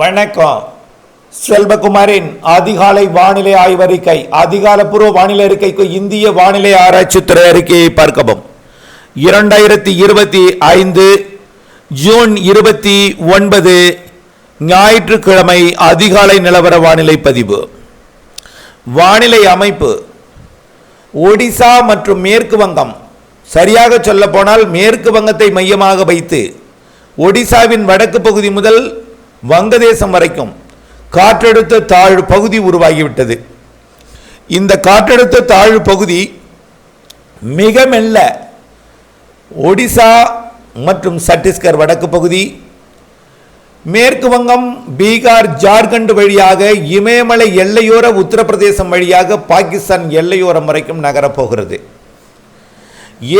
வணக்கம். செல்வகுமாரின் அதிகாலை வானிலை ஆய்வறிக்கை அதிகாலப்பூர்வ வானிலை அறிக்கைக்கு இந்திய வானிலை ஆராய்ச்சித்துறை அறிக்கையை பார்க்கவும். இரண்டாயிரத்தி இருபத்தி ஐந்து ஜூன் இருபத்தி ஒன்பது ஞாயிற்றுக்கிழமை அதிகாலை நிலவர வானிலை பதிவு. வானிலை அமைப்பு ஒடிசா மற்றும் மேற்கு வங்கம் சரியாக சொல்லப்போனால் மேற்கு வங்கத்தை மையமாக வைத்து ஒடிசாவின் வடக்கு பகுதி முதல் வங்கதேசம் வரைக்கும் காற்றழுத்த தாழ்வு பகுதி உருவாகிவிட்டது. இந்த காற்றழுத்த தாழ்வு பகுதி மிக மெல்ல ஒடிசா மற்றும் சத்தீஸ்கர் வடக்கு பகுதி மேற்கு வங்கம் பீகார் ஜார்க்கண்ட் வழியாக இமயமலை எல்லையோர உத்தரப்பிரதேசம் வழியாக பாகிஸ்தான் எல்லையோரம் வரைக்கும் நகரப்போகிறது.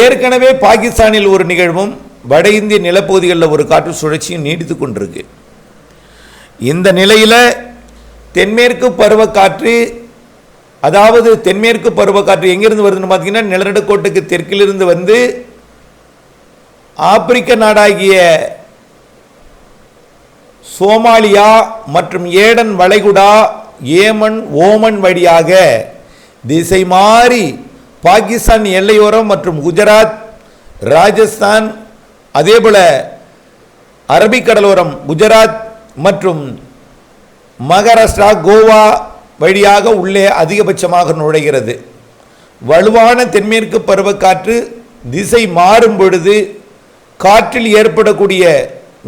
ஏற்கனவே பாகிஸ்தானில் ஒரு நிகழ்வும் வட இந்திய நிலப்பகுதிகளில் ஒரு காற்று சுழற்சியும் நீடித்து கொண்டிருக்கு. இந்த நிலையில் தென்மேற்கு பருவக்காற்று அதாவது தென்மேற்கு பருவக்காற்று எங்கிருந்து வருதுன்னு பார்த்தீங்கன்னா நிலநடுக்கோட்டுக்கு தெற்கிலிருந்து வந்து ஆப்பிரிக்க நாடாகிய சோமாலியா மற்றும் ஏடன் வளைகுடா ஏமன் ஓமன் வழியாக திசை மாறி பாகிஸ்தான் எல்லையோரம் மற்றும் குஜராத் ராஜஸ்தான் அதேபோல அரபிக்கடலோரம் குஜராத் மற்றும் மகாராஷ்டிரா கோவா வழியாக உள்ளே அதிகபட்சமாக நுழைகிறது. வலுவான தென்மேற்கு பருவக்காற்று திசை மாறும் பொழுது காற்றில் ஏற்படக்கூடிய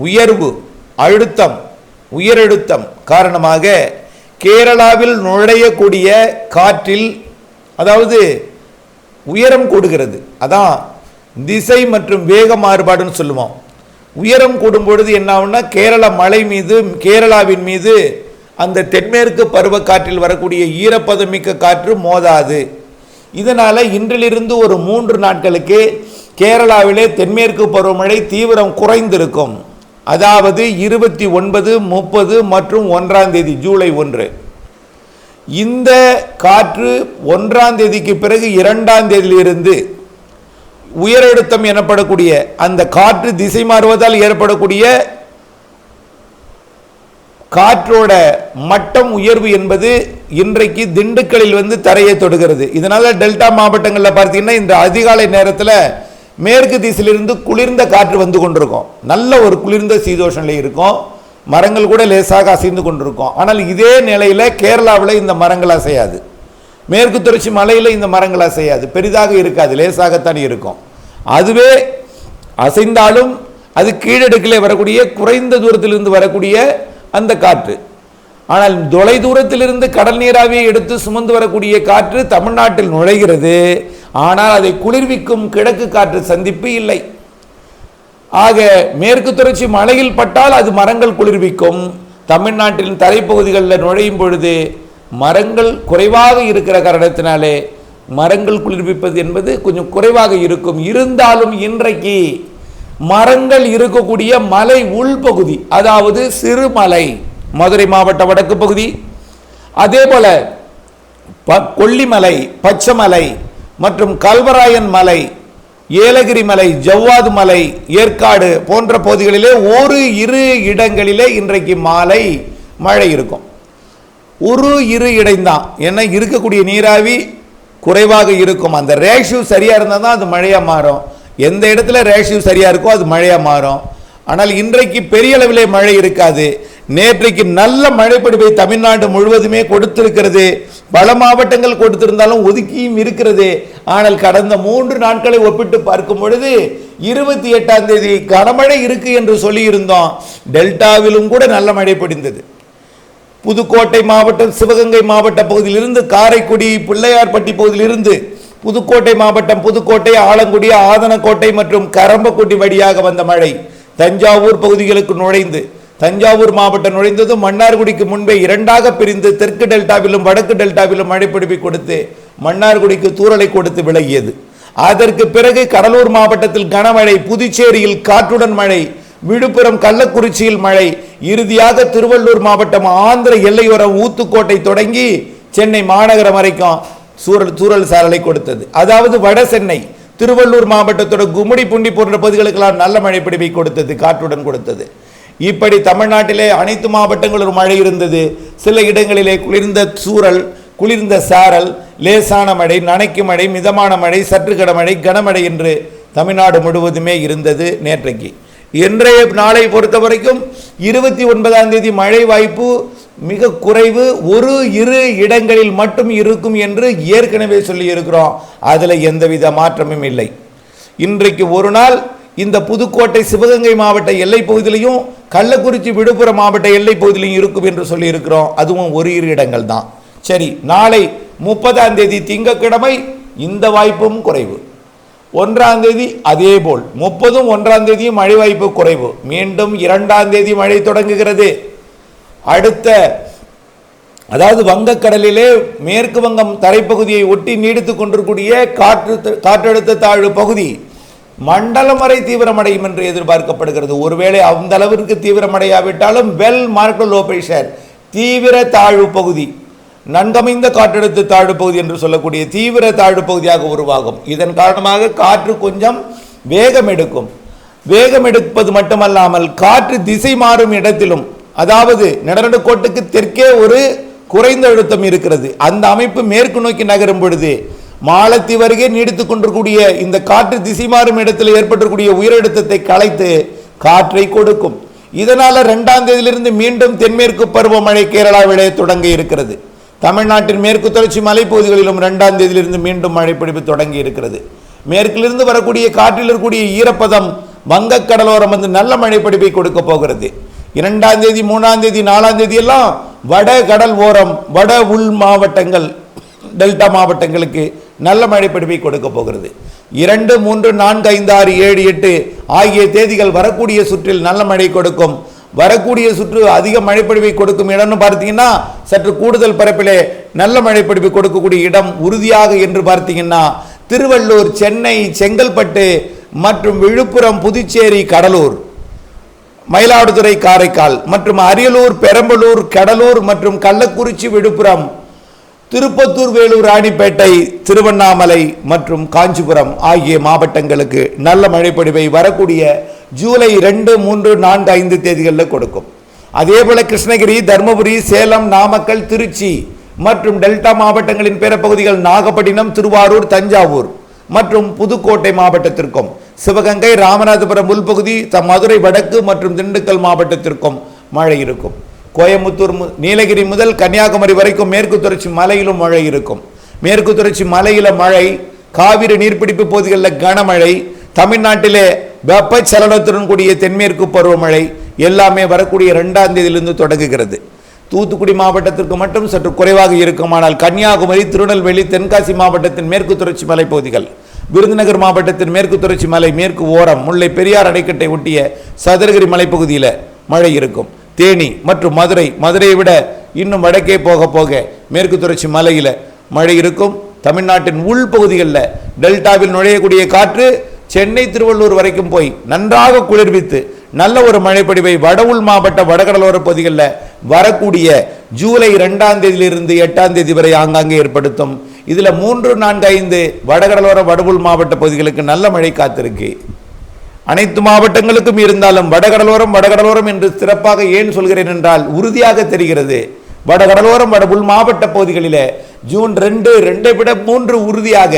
உயர்வு அழுத்தம் உயரழுத்தம் காரணமாக கேரளாவில் நுழையக்கூடிய காற்றில் அதாவது உயரம் கூடுகிறது. அதான் திசை மற்றும் வேக மாறுபாடுன்னு சொல்லுவோம். உயரம் கூடும் பொழுது என்னாகும்னா கேரள மலை மீது கேரளாவின் மீது அந்த தென்மேற்கு பருவக்காற்றில் வரக்கூடிய ஈரப்பதமிக்க காற்று மோதாது. இதனால் இன்றிலிருந்து ஒரு மூன்று நாட்களுக்கு கேரளாவிலே தென்மேற்கு பருவமழை தீவிரம் குறைந்திருக்கும். அதாவது இருபத்தி ஒன்பது முப்பது மற்றும் ஒன்றாம் தேதி ஜூலை ஒன்று. இந்த காற்று ஒன்றாம் தேதிக்கு பிறகு இரண்டாம் தேதியிலிருந்து உயரழுத்தம் எனப்படக்கூடிய அந்த காற்று திசை மாறுவதால் ஏற்படக்கூடிய காற்றோட மட்டம் உயர்வு என்பது இன்றைக்கு திண்டுக்கலில் வந்து தரையை தொடுகிறது. இதனால டெல்டா மாவட்டங்களில் பார்த்தீங்கன்னா இந்த அதிகாலை நேரத்தில் மேற்கு திசையிலிருந்து குளிர்ந்த காற்று வந்து கொண்டிருக்கும். நல்ல ஒரு குளிர்ந்த சீதோஷனில் இருக்கும். மரங்கள் கூட லேசாக அசைந்து கொண்டிருக்கும். ஆனால் இதே நிலையில் கேரளாவில் இந்த மரங்கள் அசையாது. மேற்கு தொடர்ச்சி மலையில் இந்த மரங்கள் அசையாது. பெரிதாக இருக்காது லேசாகத்தான் இருக்கும். அதுவே அசைந்தாலும் அது கீழடுக்கிலே வரக்கூடிய குறைந்த தூரத்திலிருந்து வரக்கூடிய அந்த காற்று. ஆனால் தொலை தூரத்திலிருந்து கடல் நீராவியை எடுத்து சுமந்து வரக்கூடிய காற்று தமிழ்நாட்டில் நுழைகிறது. ஆனால் அதை குளிர்விக்கும் கிழக்கு காற்று சந்திப்பு இல்லை. ஆக மேற்கு தொடர்ச்சி மலையில் பட்டால் அது மரங்கள் குளிர்விக்கும். தமிழ்நாட்டின் தரைப்பகுதிகளில் நுழையும் பொழுது மரங்கள் குறைவாக இருக்கிற காரணத்தினாலே மரங்கள் குளிர்விப்பது என்பது கொஞ்சம் குறைவாக இருக்கும். இருந்தாலும் இன்றைக்கு மரங்கள் இருக்கக்கூடிய மலை உள்பகுதி அதாவது சிறுமலை மதுரை மாவட்ட வடக்கு பகுதி அதே போல ப- கொல்லிமலை பச்சைமலை மற்றும் கல்வராயன் மலை ஏலகிரி மலை ஜவ்வாது மலை ஏற்காடு போன்ற பகுதிகளிலே ஒரு இரு இடங்களிலே இன்றைக்கு மாலை மழை இருக்கும். ஒரு இரு இடைந்தான். ஏன்னா இருக்கக்கூடிய நீராவி குறைவாக இருக்கும். அந்த ரேஷியூ சரியாக இருந்தால் தான் அது மழையாக மாறும். எந்த இடத்துல ரேஷியூ சரியாக இருக்கோ அது மழையாக மாறும். ஆனால் இன்றைக்கு பெரிய அளவிலே மழை இருக்காது. நேற்றைக்கு நல்ல மழைப்பிடிப்பை தமிழ்நாடு முழுவதுமே கொடுத்திருக்கிறது. பல மாவட்டங்கள் கொடுத்திருந்தாலும் ஒதுக்கியும் இருக்கிறது. ஆனால் கடந்த மூன்று நாட்களை ஒப்பிட்டு பார்க்கும் பொழுது இருபத்தி எட்டாம் தேதி கனமழை இருக்கு என்று சொல்லியிருந்தோம். டெல்டாவிலும் கூட நல்ல மழை பிடிந்தது புதுக்கோட்டை மாவட்டம் சிவகங்கை மாவட்ட பகுதியிலிருந்து காரைக்குடி பிள்ளையார்பட்டி பகுதியிலிருந்து புதுக்கோட்டை மாவட்டம் புதுக்கோட்டை ஆலங்குடி ஆதனக்கோட்டை மற்றும் கரம்பக்குடி வழியாக வந்த மழை. தஞ்சாவூர் பகுதிகளுக்கு நுழைந்து தஞ்சாவூர் மாவட்டம் நுழைந்ததும் மன்னார்குடிக்கு முன்பே இரண்டாக பிரிந்து தெற்கு டெல்டாவிலும் வடக்கு டெல்டாவிலும் மழை பிடிப்பை கொடுத்து மன்னார்குடிக்கு தூறலை கொடுத்து விலகியது. அதற்கு பிறகு கடலூர் மாவட்டத்தில் கனமழை புதுச்சேரியில் காற்றுடன் மழை விழுப்புரம் கள்ளக்குறிச்சியில் மழை இறுதியாக திருவள்ளூர் மாவட்டம் ஆந்திர எல்லையோரம் ஊத்துக்கோட்டை தொடங்கி சென்னை மாநகரம் வரைக்கும் சூழல் சூழல் சாரலை கொடுத்தது. அதாவது வட சென்னை திருவள்ளூர் மாவட்டத்தோட கும்மிடி புண்டி போன்ற பகுதிகளுக்கெல்லாம் நல்ல மழை பிடிப்பை கொடுத்தது காற்றுடன் கொடுத்தது. இப்படி தமிழ்நாட்டிலே அனைத்து மாவட்டங்களிலும் மழை இருந்தது. சில இடங்களிலே குளிர்ந்த சூறல் குளிர்ந்த சாரல் லேசான மழை நனைக்கும் மழை மிதமான மழை சற்று கடமழை கனமழை என்று தமிழ்நாடு முழுவதுமே இருந்தது நேற்றைக்கு. இன்றைய நாளை பொறுத்த வரைக்கும் இருபத்தி ஒன்பதாம் தேதி மழை வாய்ப்பு மிக குறைவு. ஒரு இரு இடங்களில் மட்டும் இருக்கும் என்று ஏற்கனவே சொல்லி இருக்கிறோம் அதில் எந்தவித மாற்றமும் இல்லை. இன்றைக்கு ஒரு நாள் இந்த புதுக்கோட்டை சிவகங்கை மாவட்ட எல்லைப் பகுதியிலையும் கள்ளக்குறிச்சி விழுப்புரம் மாவட்ட எல்லைப் பகுதியிலையும் இருக்கும் என்று சொல்லியிருக்கிறோம். அதுவும் ஒரு இரு இடங்கள் தான் சரி நாளை முப்பதாம் தேதி திங்கட்கிழமை இந்த வாய்ப்பும் குறைவு. ஒன்றாம் தேதி அதே போல் முப்பதும் ஒன்றாம் தேதியும் மழை வாய்ப்பு குறைவு. மீண்டும் இரண்டாம் தேதி மழை தொடங்குகிறது. அடுத்த அதாவது வங்கக்கடலிலே மேற்கு வங்கம் தரைப்பகுதியை ஒட்டி நீடித்துக் கொண்டிருக்கூடிய காற்று காற்றழுத்த தாழ்வு பகுதி மண்டலம் வரை தீவிரமடையும் என்று எதிர்பார்க்கப்படுகிறது. ஒருவேளை அந்த அளவிற்கு தீவிரமடையாவிட்டாலும் வெல் மார்க்கல் லோபேஷர் தீவிர தாழ்வு பகுதி. நன்கமைந்த காற்றழுத்த தாழ்வு பகுதி என்று சொல்லக்கூடிய தீவிர தாழ்வு பகுதியாக உருவாகும். இதன் காரணமாக காற்று கொஞ்சம் வேகம் எடுக்கும். வேகம் எடுப்பது மட்டுமல்லாமல் காற்று திசை மாறும் இடத்திலும் அதாவது நிலநடுக்கோட்டுக்கு தெற்கே ஒரு குறைந்த அழுத்தம் இருக்கிறது. அந்த அமைப்பு மேற்கு நோக்கி நகரும் பொழுது மாலத்தீவு அருகே நீடித்துக் கொண்டிருக்கூடிய இந்த காற்று திசை மாறும் இடத்தில் ஏற்பட்டிருக்கூடிய உயரழுத்தத்தை கலைத்து காற்றை கொடுக்கும். இதனால் ரெண்டாம் தேதியிலிருந்து மீண்டும் தென்மேற்கு பருவமழை கேரளாவிலே தொடங்க இருக்கிறது. தமிழ்நாட்டின் மேற்கு தொடர்ச்சி மலைப்பகுதிகளிலும் இரண்டாம் தேதியிலிருந்து மீண்டும் மழைப்பிடிப்பு தொடங்கி இருக்கிறது மேற்கிலிருந்து வரக்கூடிய காற்றில் இருக்கக்கூடிய ஈரப்பதம் வங்கக் கடலோரம் வந்து நல்ல மழைப்பிடிப்பை கொடுக்க போகிறது. இரண்டாம் தேதி மூணாம் தேதி நாலாம் தேதி எல்லாம் வட கடல் ஓரம் வட உள் மாவட்டங்கள் டெல்டா மாவட்டங்களுக்கு நல்ல மழைப்பிடிப்பை கொடுக்க போகிறது. இரண்டு மூன்று நான்கு ஐந்து ஆறு ஏழு எட்டு ஆகிய தேதிகள் வரக்கூடிய சுற்றில் நல்ல மழை கொடுக்கும். வரக்கூடிய சுற்று அதிக மழைப்பொழிவை கொடுக்கும் இடம்னு பார்த்தீங்கன்னா சற்று கூடுதல் பரப்பிலே நல்ல மழைப்பொழிவு கொடுக்கக்கூடிய இடம் உறுதியாக என்று பார்த்தீங்கன்னா திருவள்ளூர் சென்னை செங்கல்பட்டு மற்றும் விழுப்புரம் புதுச்சேரி கடலூர் மயிலாடுதுறை காரைக்கால் மற்றும் அரியலூர் பெரம்பலூர் கடலூர் மற்றும் கள்ளக்குறிச்சி விழுப்புரம் திருப்பத்தூர் வேலூர் ராணிப்பேட்டை திருவண்ணாமலை மற்றும் காஞ்சிபுரம் ஆகிய மாவட்டங்களுக்கு நல்ல மழைப்பொழிவை வரக்கூடிய ஜூலை ரெண்டு மூன்று நான்கு ஐந்து தேதிகளில் கொடுக்கும். அதே போல கிருஷ்ணகிரி தருமபுரி சேலம் நாமக்கல் திருச்சி மற்றும் டெல்டா மாவட்டங்களின் பிற பகுதிகள் நாகப்பட்டினம் திருவாரூர் தஞ்சாவூர் மற்றும் புதுக்கோட்டை மாவட்டத்திற்கும். சிவகங்கை ராமநாதபுரம் உள்பகுதி மதுரை வடக்கு மற்றும் திண்டுக்கல் மாவட்டத்திற்கும் மழை இருக்கும். கோயம்புத்தூர் நீலகிரி முதல் கன்னியாகுமரி வரைக்கும் மேற்கு தொடர்ச்சி மலையிலும் மழை இருக்கும். மேற்கு தொடர்ச்சி மலையில மழை காவிரி நீர்பிடிப்பு பகுதிகளில் கனமழை தமிழ்நாட்டிலே வெப்பச்சலனத்துடன் கூடிய தென்மேற்கு பருவமழை எல்லாமே வரக்கூடிய ரெண்டாம் தேதியிலிருந்து தொடங்குகிறது. தூத்துக்குடி மாவட்டத்திற்கு மட்டும் சற்று குறைவாக இருக்கும் ஆனால் கன்னியாகுமரி திருநெல்வேலி தென்காசி மாவட்டத்தின் மேற்கு தொடர்ச்சி மலைப்பகுதிகள் விருதுநகர் மாவட்டத்தின் மேற்கு தொடர்ச்சி மலை மேற்கு ஓரம் முல்லை பெரியார் அணைக்கட்டை ஒட்டிய சதுரகிரி மலைப்பகுதியில் மழை இருக்கும். தேனி மற்றும் மதுரை மதுரையை விட இன்னும் வடக்கே போக போக மேற்கு தொடர்ச்சி மலையில் மழை இருக்கும். தமிழ்நாட்டின் உள்பகுதிகளில் டெல்டாவில் நுழையக்கூடிய காற்று சென்னை திருவள்ளூர் வரைக்கும் போய் நன்றாக குளிர்வித்து நல்ல ஒரு மழைப்படிவை வட உள் மாவட்ட வடகடலோர பகுதிகளில் வரக்கூடிய ஜூலை இரண்டாம் தேதியிலிருந்து எட்டாம் தேதி வரை ஆங்காங்கே ஏற்படுத்தும். இதில் மூன்று நான்கு ஐந்து வடகடலோர வடவுள் மாவட்ட பகுதிகளுக்கு நல்ல மழை காத்திருக்கு. அனைத்து மாவட்டங்களுக்கும் இருந்தாலும் வடகடலோரம் வடகடலோரம் என்று சிறப்பாக ஏன் சொல்கிறேன் என்றால் உறுதியாக தெரிகிறது. வடகடலோரம் வட உள் மாவட்ட பகுதிகளில் ஜூன் ரெண்டு ரெண்டை விட மூன்று உறுதியாக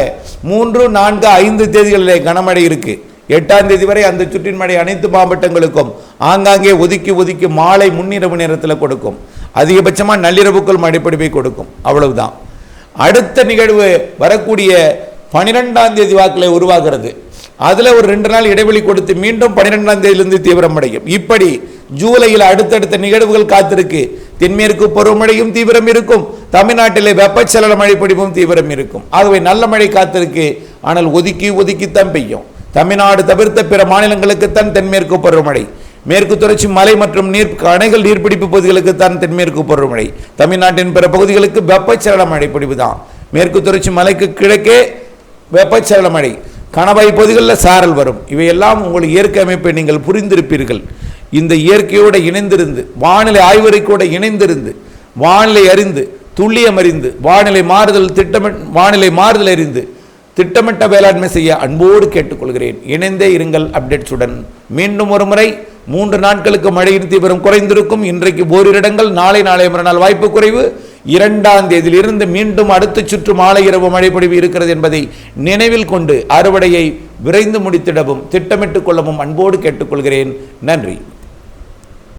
மூன்று நான்கு ஐந்து தேதிகளிலே கனமழை இருக்கு. எட்டாம் தேதி வரை அந்த சுற்றின் மழை அனைத்து மாவட்டங்களுக்கும் ஆங்காங்கே ஒதுக்கி ஒதுக்கி மாலை முன்னிரவு நேரத்தில் கொடுக்கும். அதிகபட்சமாக நள்ளிரவுக்குள் மழைப்பிடிப்பை கொடுக்கும். அவ்வளவுதான். அடுத்த நிகழ்வு வரக்கூடிய பனிரெண்டாம் தேதி வாக்கில் உருவாகிறது. அதில் ஒரு ரெண்டு நாள் இடைவெளி கொடுத்து மீண்டும் பன்னிரெண்டாம் தேதியிலிருந்து தீவிரமடையும். இப்படி ஜூலையில் அடுத்தடுத்த நிகழ்வுகள் காத்திருக்கு. தென்மேற்கு பருவமழையும் தீவிரம் இருக்கும். தமிழ்நாட்டிலே வெப்பச்சலன மழை பிடிப்பும் தீவிரம் இருக்கும். ஆகவே நல்ல மழை காத்திருக்கு. ஆனால் ஒதுக்கி ஒதுக்கித்தான் பெய்யும். தமிழ்நாடு தவிர்த்த பிற மாநிலங்களுக்குத்தான் தென்மேற்கு பருவமழை. மேற்கு தொடர்ச்சி மலை மற்றும் நீர் அணைகள் நீர்பிடிப்பு பகுதிகளுக்குத்தான் தென்மேற்கு பருவமழை. தமிழ்நாட்டின் பிற பகுதிகளுக்கு வெப்பச்சலன மழை பிடிப்பு தான். மேற்கு தொடர்ச்சி மலைக்கு கிழக்கே வெப்பச்சலன மழை. கணவாய் பகுதிகளில் சாரல் வரும். இவையெல்லாம் உங்கள் இயற்கை அமைப்பை நீங்கள் புரிந்திருப்பீர்கள். இந்த இயற்கையோடு இணைந்திருந்து வானிலை ஆய்வறைக்கோடு இணைந்திருந்து வானிலை அறிந்து துல்லியம் அறிந்து வானிலை மாறுதல் திட்டமிட் வானிலை மாறுதல் அறிந்து திட்டமிட்ட வேளாண்மை செய்ய அன்போடு கேட்டுக்கொள்கிறேன். இணைந்தே இருங்கள் அப்டேட்ஸுடன். மீண்டும் ஒரு முறை மூன்று நாட்களுக்கு மழையின் தீவிரம் குறைந்திருக்கும். இன்றைக்கு ஓரிரிடங்கள் நாளை நாளை மறுநாள் வாய்ப்பு குறைவு. இரண்டாம் தேதியிலிருந்து மீண்டும் அடுத்த சுற்று மாலை இரவு மழை பொழிவு இருக்கிறது என்பதை நினைவில் கொண்டு அறுவடையை விரைந்து முடித்திடவும் திட்டமிட்டுக் கொள்ளவும் அன்போடு கேட்டுக்கொள்கிறேன். நன்றி.